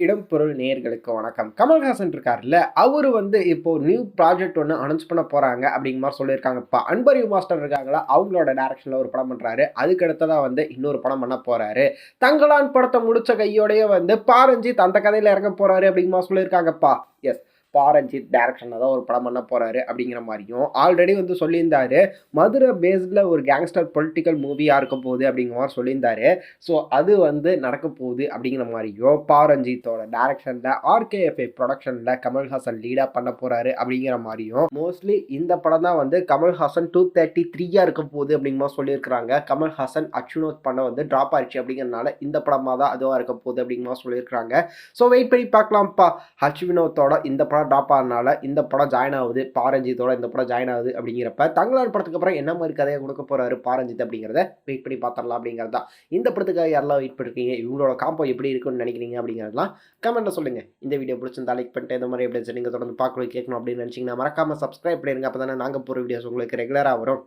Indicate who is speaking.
Speaker 1: இடம்பொருள் நேயர்களுக்கு வணக்கம். கமல்ஹாசன் இருக்கார்ல அவரு வந்து இப்போ நியூ ப்ராஜெக்ட் ஒன்று அனௌன்ஸ் பண்ண போகிறாங்க அப்படிங்கிற மாதிரி சொல்லியிருக்காங்கப்பா அன்பரியூ மாஸ்டர் இருக்காங்களா அவங்களோட டேரக்ஷனில் ஒரு படம் பண்ணுறாரு அதுக்கடுத்ததாக வந்து இன்னொரு படம் பண்ண போகிறாரு தங்களான் படத்தை முடித்த கையோடையே வந்து பாரஞ்சித் அந்த கதையில் இறங்க போகிறாரு அப்படிங்கிற மாதிரி சொல்லியிருக்காங்கப்பா. எஸ் பாரஞ்சித் டேரக்ஷனில் தான் ஒரு படம் பண்ண போகிறாரு அப்படிங்கிற மாதிரியும் ஆல்ரெடி வந்து சொல்லியிருந்தாரு. மதுரை பேஸ்டில் ஒரு கேங்ஸ்டர் பொலிட்டிக்கல் மூவியாக இருக்க போகுது அப்படிங்கிற மாதிரி சொல்லியிருந்தாரு. ஸோ அது வந்து நடக்க போகுது அப்படிங்கிற மாதிரியும் பாரஞ்சித்தோட டேரக்ஷனில் ஆர்கேஎஃப்ஐ ப்ரொடக்ஷனில் கமல்ஹாசன் லீடாக பண்ண போகிறாரு அப்படிங்கிற மாதிரியும் மோஸ்ட்லி இந்த படம் தான் வந்து கமல்ஹாசன் டூ தேர்ட்டி த்ரீயாக இருக்க போகுது அப்படிங்கிற மாதிரி சொல்லியிருக்கிறாங்க. கமல்ஹாசன் அச்சுனோத் பண்ண வந்து ட்ராப் ஆயிடுச்சு அப்படிங்கிறனால இந்த படமாக தான் அதுவாக இருக்க போகுது அப்படிங்கிற மாதிரி சொல்லியிருக்கிறாங்க. ஸோ வெயிட் பண்ணி பார்க்கலாம்ப்பா. ஹர்ஷ் வினோத்தோட இந்த படம் ட்ராப் ஆனனால இந்த படம் ஜாயின் ஆகுது. பாரஞ்சித்தோட இந்த படம் ஜாயின் ஆகுது அப்படிங்கிறப்ப தங்களார் படத்துக்கு அப்புறம் என்ன மாதிரி கதையை கொடுக்க போறாரு பாரஞ்சித் அப்படிங்கிறத வெயிட் பண்ணி பார்த்துடலாம் அப்படிங்கிறது தான். இந்த படத்துக்காக யாரெல்லாம் வெயிட் பண்ணிருக்கீங்க? இவங்களோட காம்போ எப்படி இருக்குன்னு நினைக்கிறீங்க அப்படிங்கிறதுலாம் கமெண்ட்ல சொல்லுங்க. இந்த வீடியோ பிடிச்சிருந்தா லைக் பண்ணிட்டு இந்த மாதிரி எப்படி நீங்கள் தொடர்ந்து பார்க்கணும் கேட்கணும் அப்படின்னு நினச்சிங்கன்னா மறக்காம சப்ஸ்கிரைப் பண்ணிருங்க. அப்போ தானே நாங்கள் போகிற வீடியோஸ் உங்களுக்கு ரெகுலராக வரும்.